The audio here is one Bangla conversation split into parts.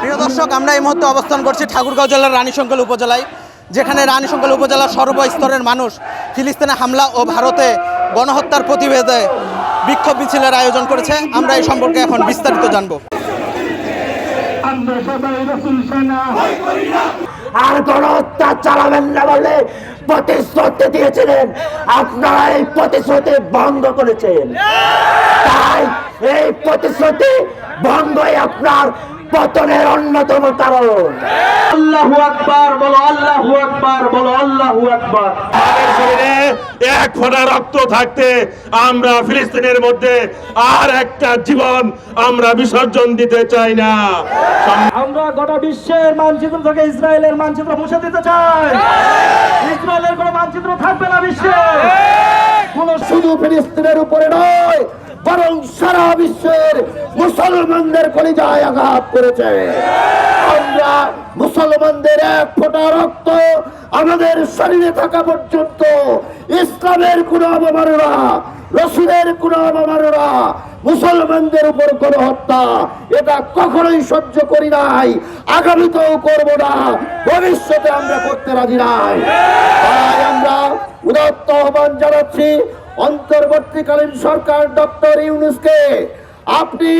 প্রিয় দর্শক, আমরা এই মুহূর্তে অবস্থান করছি ঠাকুরগাঁও জেলার রানীশঙ্কল উপজেলায়, যেখানে রানীশঙ্কল উপজেলার সর্বস্তরের মানুষ ফিলিস্তিনে হামলা ও ভারতে গণহত্যার প্রতিবেদে বিক্ষোভ মিছিলের আয়োজন করেছে। আমরা এই সম্পর্কে এখন বিস্তারিত জানব। আর গণহত্যা চালাবেন না বলে প্রতিশ্রুতি দিয়েছিলেন। আপনারা এই প্রতিশ্রুতি ভঙ্গ করেছেন। তাই এই প্রতিশ্রুতি ভঙ্গই আপনার পতনের অন্যতম কারণ। আল্লাহু আকবার বলো আল্লাহু আকবার বলো আল্লাহু আকবার। শরীরে এক ফোঁটা রক্ত থাকতে আমরা ফিলিস্তিনের মধ্যে আর একটা জীবন আমরা বিসর্জন দিতে চাই না। আমরা গোটা বিশ্বের মানচিত্র থেকে ইসরায়েলের মানচিত্র মুছে দিতে চাই। ইসরায়েলের কোনো মানচিত্র থাকবে না বিশ্বে। কোন শুধু ফিলিস্তিনের উপরে নয় বরং সারা বিশ্বের মুসলমানদের কলিজায় আঘাত করেছে। আমরা মুসলমানদের এক ফোঁটা রক্ত আমাদের শরীরে থাকা পর্যন্ত ইসলামের কোন অবমাননা রসুলের কোন অবমাননা মুসলমানদের উপর কোন হত্যা। এটা কখনোই সহ্য করি নাই, আগামীতেও করব না, ভবিষ্যতে আমরা করতে রাজি নাই। তাই আমরা উদাত্ত আহ্বান জানাচ্ছি অন্তর্বর্তীকালীন সরকার ডক্টর ইউনুসকে আপনি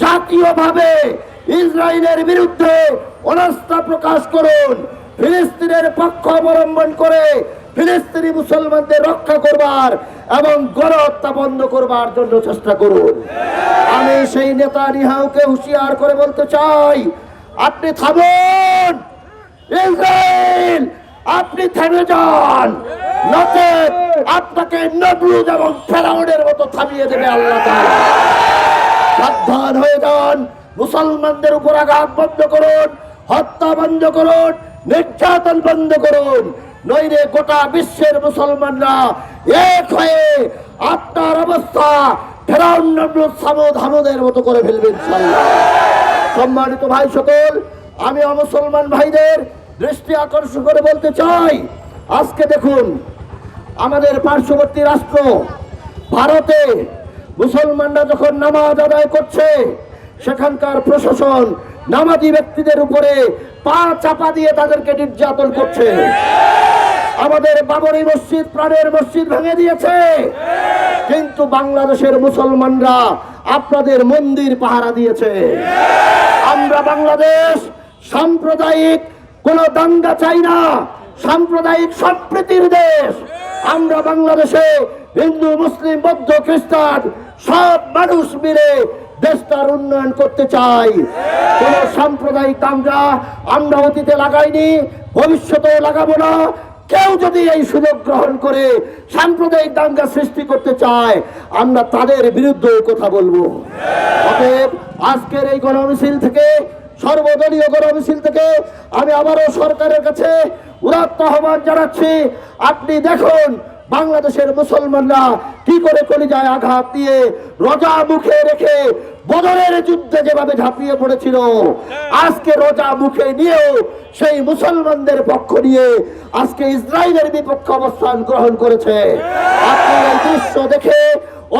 জাতীয়ভাবে ইসরায়েলের বিরুদ্ধে অনাস্থা প্রকাশ করুন। ফিলিস্তিনের পক্ষ অবলম্বন করে ফিলিস্তিনি মুসলমানদের রক্ষা করবার এবং গণহত্যা বন্ধ করবার জন্য চেষ্টা করুন। আমি সেই নেতা নিহাউকে হুঁশিয়ার করে বলতে চাই, আপনি থামুন। ইসরায়েল, আপনি থেমে যান। নচেত আপনাকে নবরুদ এবং ফেরাউনের মতো থামিয়ে দেবে আল্লাহ তাআলা। সাবধান হয়ে যান। মুসলমানদের উপর আঘাত বন্ধ করুন, হত্যা বন্ধ করুন, নির্যাতন বন্ধ করুন। নইলে গোটা বিশ্বের মুসলমানরা এক হয়ে আপনার অবস্থা ফেরাউন নবরুদ সামুদ হামুদের মতো করে ফেলবেন সম্মানিত ভাই সকল, আমি অমুসলমান ভাইদের দৃষ্টি আকর্ষণ করে বলতে চাই, আজকে দেখুন, আমাদের পার্শ্ববর্তী রাষ্ট্র ভারতে মুসলমানরা যখন নামাজ আদায় করছে, সেখানকার প্রশাসন নামাজি ব্যক্তিদের উপরে পা চাপা দিয়ে তাদেরকে নির্যাতন করছে। আমাদের বাবরি মসজিদ প্রাণের মসজিদ ভেঙে দিয়েছে। কিন্তু বাংলাদেশের মুসলমানরা আপনাদের মন্দির পাহারা দিয়েছে। আমরা বাংলাদেশ সাম্প্রদায়িক, কোন দাঙ্গা চাই না। সাম্প্রদায়িক সম্প্রীতির দেশ। আমরা বাংলাদেশে হিন্দু, মুসলিম, বৌদ্ধ, খ্রিস্টান সব মানুষ মিলে দেশটার উন্নয়ন করতে চাই। কোন সাম্প্রদায়িক দাঙ্গা আমরা অতীতে লাগাইনি ভবিষ্যতে লাগাবো না। কেউ যদি এই সুযোগ গ্রহণ করে সাম্প্রদায়িক দাঙ্গা সৃষ্টি করতে চায়, আমরা তাদের বিরুদ্ধে কথা বলব। অতএব আজকের এই গণমিছিল থেকে, সর্বদলীয় গণমিছিল থেকে আমি আবারও সরকারের কাছে উদাত্ত আহ্বান জানাচ্ছি। আপনি দেখুন বাংলাদেশের মুসলমানরা কি করে কলিজায় আঘাত দিয়ে রোজা মুখে রেখে বদরের যুদ্ধে যেভাবে ঝাঁপিয়ে পড়েছিল, আজকে রোজা মুখে নিয়েও সেই মুসলমানদের পক্ষ নিয়ে আজকে ইসরায়েলের বিপক্ষে অবস্থান গ্রহণ করেছে। আপনি এই দৃশ্য দেখে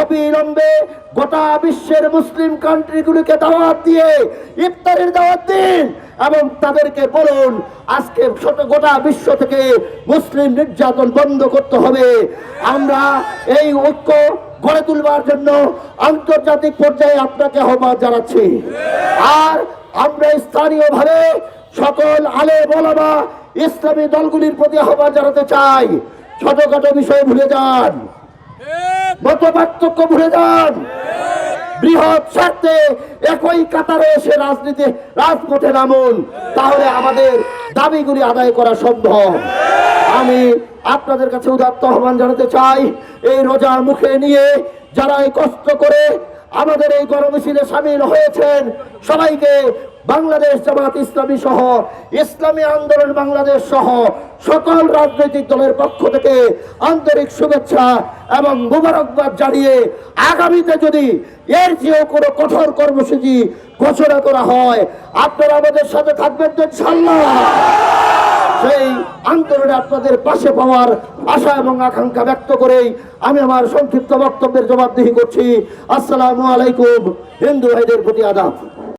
অবিলম্বে গোটা বিশ্বের মুসলিম কান্ট্রিগুলিকে দাওয়াত দিয়ে ইফতারের দাওয়াত দিন। এবং তাদেরকে বলুন আজকে ছোট গোটা বিশ্ব থেকে মুসলিম নির্যাতন বন্ধ করতে হবে। আমরা এই ঐক্য গড়ে তুলবার জন্য আন্তর্জাতিক পর্যায়ে আপনাকে আহ্বান জানাচ্ছি। আর আমরা স্থানীয়ভাবে সকল আলে বলাবা ইসলামী দলগুলির প্রতি আহ্বান জানাতে চাই। ছোটখাটো বিষয় ভুলে যান। মত পার্থক্য ভুলে যান। বৃহৎ স্বার্থে একই কাতারে এসে রাজনীতি রাজপথে নামুন। তাহলে আমাদের দাবিগুলি আদায় করা সম্ভব। আমি আপনাদের কাছে উদাত্ত আহ্বান জানাতে চাই, এই রোজা মুখে নিয়ে যারা এই কষ্ট করে আমাদের এই গণমিছিলে সামিল হয়েছেন, সবাইকে বাংলাদেশ জামাত ইসলামী সহ, ইসলামী আন্দোলন বাংলাদেশ সহ সকল রাজনৈতিক দলের পক্ষ থেকে আন্তরিক শুভেচ্ছা এবং মুবারকবাদ জানিয়ে আগামীতে যদি এর চেয়েও কোনো কঠোর কর্মসূচি ঘোষণা করা হয়, আপনারা আমাদের সাথে থাকবেন তো ইনশাল্লাহ সেই আন্দোলনে আপনাদের পাশে পাওয়ার আশা এবং আকাঙ্ক্ষা ব্যক্ত করেই আমি আমার সংক্ষিপ্ত বক্তব্যের জবাবদিহি করছি। আসসালামু আলাইকুম, হিন্দু ভাইদের প্রতি আদাব।